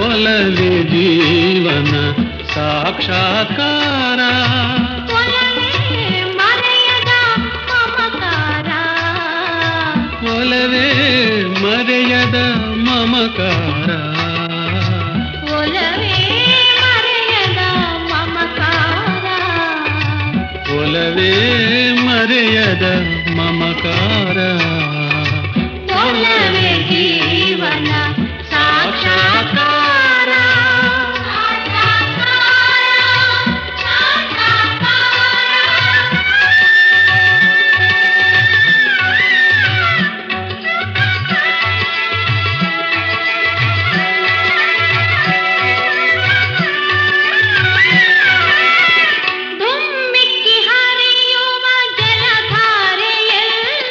ಒಲಲಿ ಜೀವನ ಸಾಕ್ಷಾತ್ಕಾರ ಒಲವೇ ಮರೆಯದ ಮಮಕಾರ ಒಲವೇ ಮರೆಯದ ಮಮಕಾರ